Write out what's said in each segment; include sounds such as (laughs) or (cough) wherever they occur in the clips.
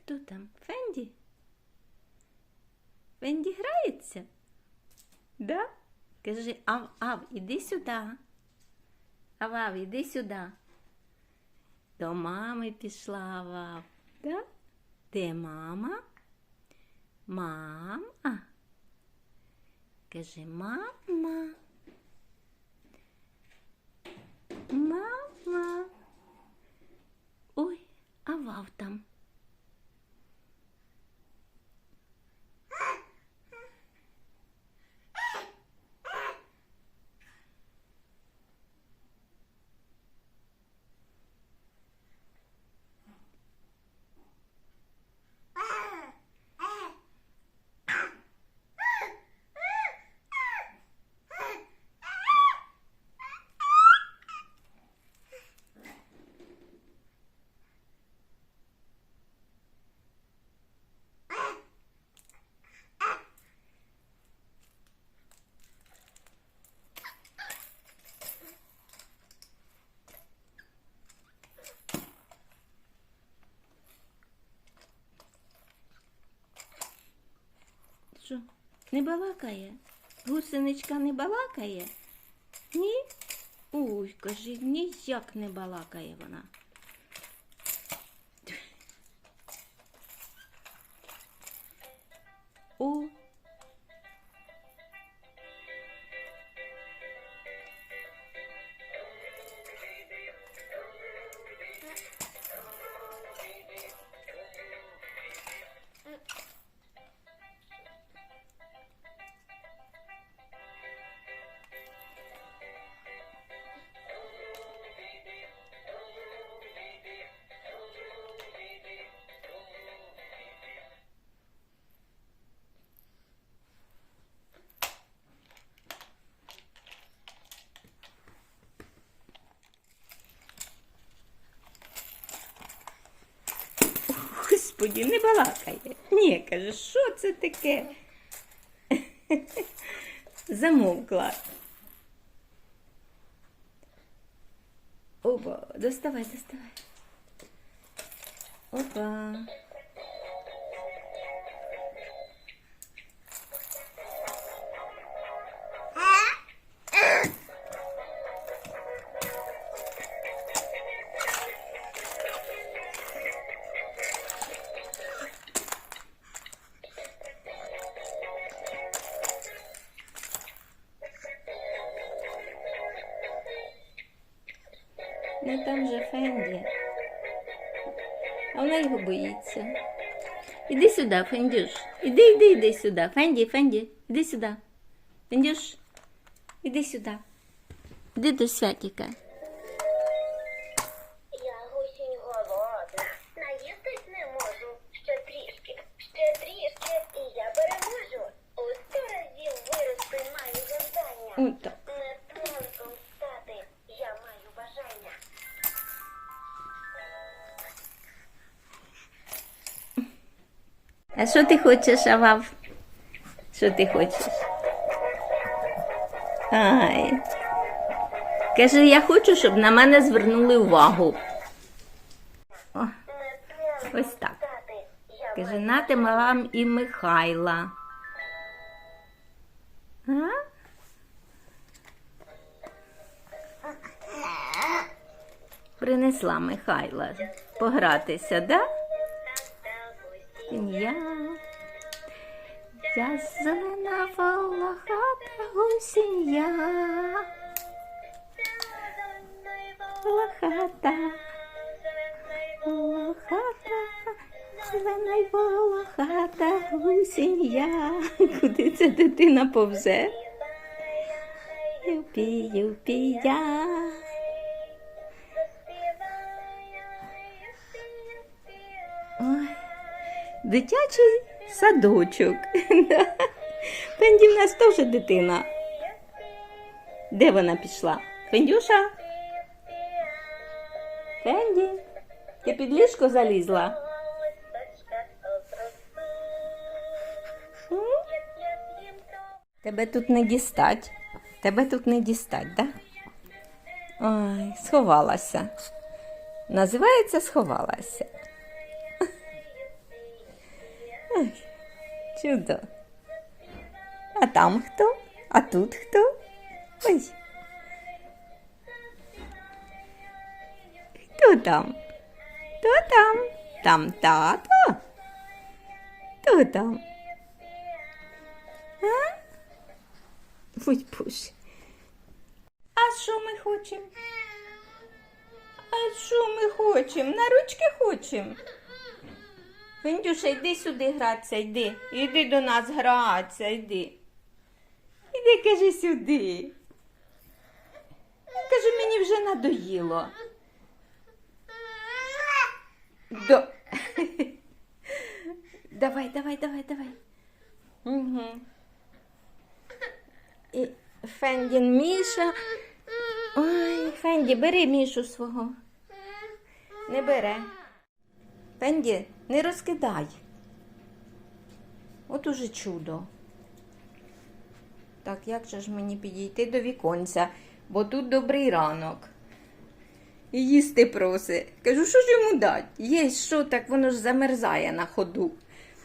Хто там? Фенді? Фенді грається? Да? Кажи, ав, ав, іди сюди. Ав, ав, іди сюди. До мами пішла Ав. Да? Де мама? Мама. Кажи, мама. Мама. Ой, а вав там. Що? Не балакає? Гусеничка не балакає? Ні? Ой, кажи, ніяк не балакає вона. Господі, не балакає. Ні, каже, що це таке? (laughs) Замовкла. Опа, доставай, доставай. Опа. Ну там же Фенді. А вона його боїться. Іди сюди, Фендюш. Іди, іди, іди сюди. Фенді, Фенді, іди сюди. Фендюш, іди сюди. Іди до святіка. Я гусінь голодна, наїстись не можу. Ще трішки, ще трішки, і я переможу. У сто разів вирости маю завдання. А що ти хочеш, Авав? Що ти хочеш? Ай. Каже, я хочу, щоб на мене звернули увагу. О, ось так. Каже, маю вам і Михайла. А? Принесла Михайла погратися, да? Я, я зелена волохата гусіння. Волохата, волохата, зелена й волохата гусіння. Куди ця дитина повзе? Юпі, юпі, я. Дитячий садочок. (laughs) Фенді в нас теж дитина. Де вона пішла? Фендюша? Фенді, ти під ліжко залізла? Тебе тут не дістать. Тебе тут не дістать, да? Ой, сховалася. Називається сховалася. (laughs) Чудо. А там хто? А тут хто? Ой. Хто там? Хто там? Там тато? Хто там? А? Ой, боже. А що ми хочемо? А що ми хочемо? На ручки хочемо. Вендюша, йди сюди гратися, йди. Іди до нас гратися, йди. Іди, кажи сюди. Каже, мені вже надоїло. До... (laughs) Давай, давай, давай, давай. Угу. І Фендін Міша. Ой, Фенді, бери Мішу свого. Не бере. Фенді, не розкидай. От уже чудо. Так, як же ж мені підійти до віконця, бо тут добрий ранок. І їсти проси. Кажу, що ж йому дать? Є що, так воно ж замерзає на ходу.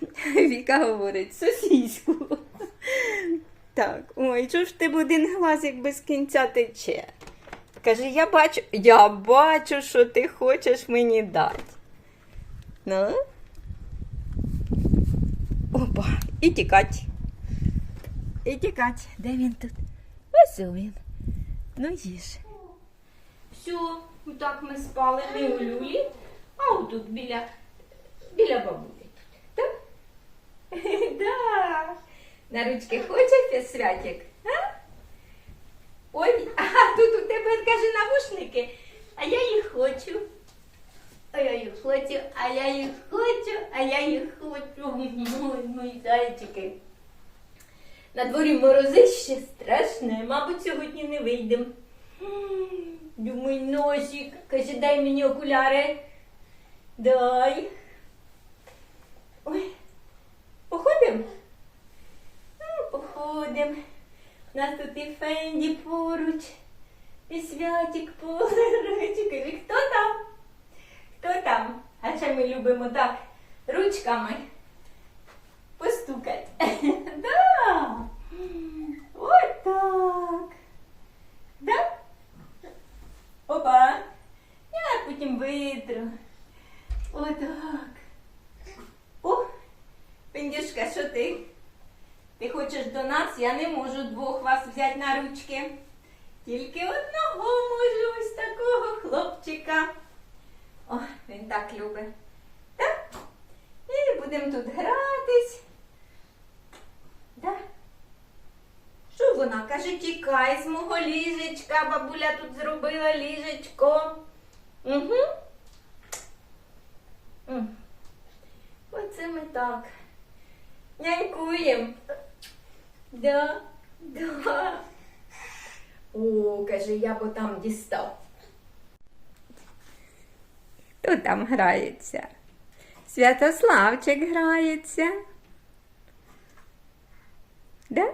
(laughs) Віка говорить, сосіську. (laughs) Так, ой, чого ж в тебе один глазик без кінця тече? Каже, я бачу, я бачу, що ти хочеш мені дати. Ну? Опа, і тікать. І тікать. Де він тут? Ось він. Ну їж. Все, так ми спали не у люлі, а отут біля, біля бабулі. Так? (laughs) Да. На ручки хочете, святик? А? Ой, (laughs) а тут у тебе, каже, навушники, а я їх хочу. А я їх хочу, а я їх хочу, а я їх хочу. Ой, мої зайчики. На дворі морозище страшне, мабуть, сьогодні не вийдемо. Думай, носик, каже, дай мені окуляри. Дай. Ой, походимо? Ну, походимо. У нас тут і Фенді поруч, і Святик поруч. Каже, хто там? Хто там? А ще ми любимо так ручками постукати. (laughs) Да. Ось так. Да? Опа. Я потім витру. Отак. О, Пендюшка, що ти? Ти хочеш до нас? Я не можу двох вас взяти на ручки. Тільки одного можу ось такого хлопчика. Так любить. Так? І будемо тут гратись. Да? Що вона? Каже, тікай з мого ліжечка. Бабуля тут зробила ліжечко. Угу. Оце ми так. Нянькуємо. Да, да. О, каже, я бо там дістав. Хто там грається? Святославчик грається. Да?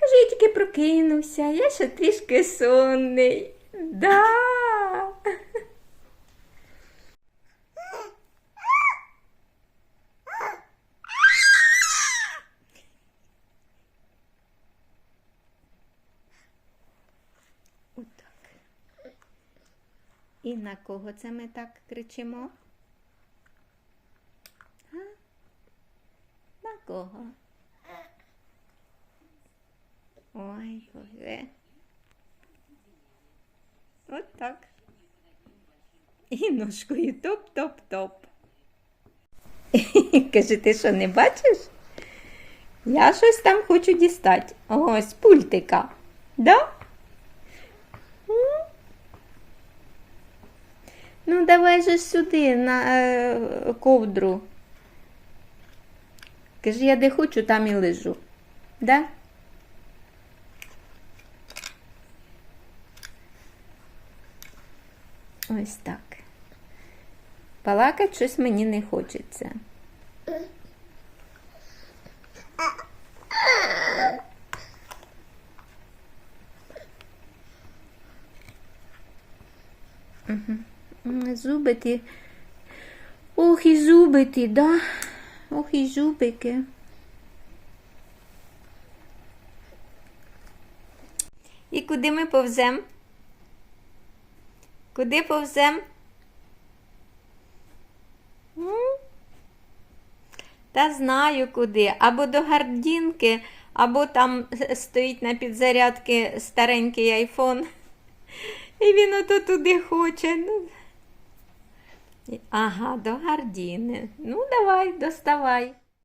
Каже, я тільки прокинувся, я ще трішки сонний. Да. Отак. І на кого це ми так кричимо? А? На кого? Ой, боже. От так. І ножкою топ-топ-топ. (laughs) Каже, ти що не бачиш? Я щось там хочу дістати. Ось пультика. Да? Ну, давай же сюди на е, ковдру. Каже, я де хочу, там і лежу. Да? Ось так. Балакать щось мені не хочеться. М, Зуби ті. Ох, і зуби ті, да? Ох і жубики. І куди ми повзем? Куди повзем? Та знаю куди. Або до гардінки, або там стоїть на підзарядки старенький айфон. І він ото туди хоче. Ага, до гардіни. Ну, давай, доставай.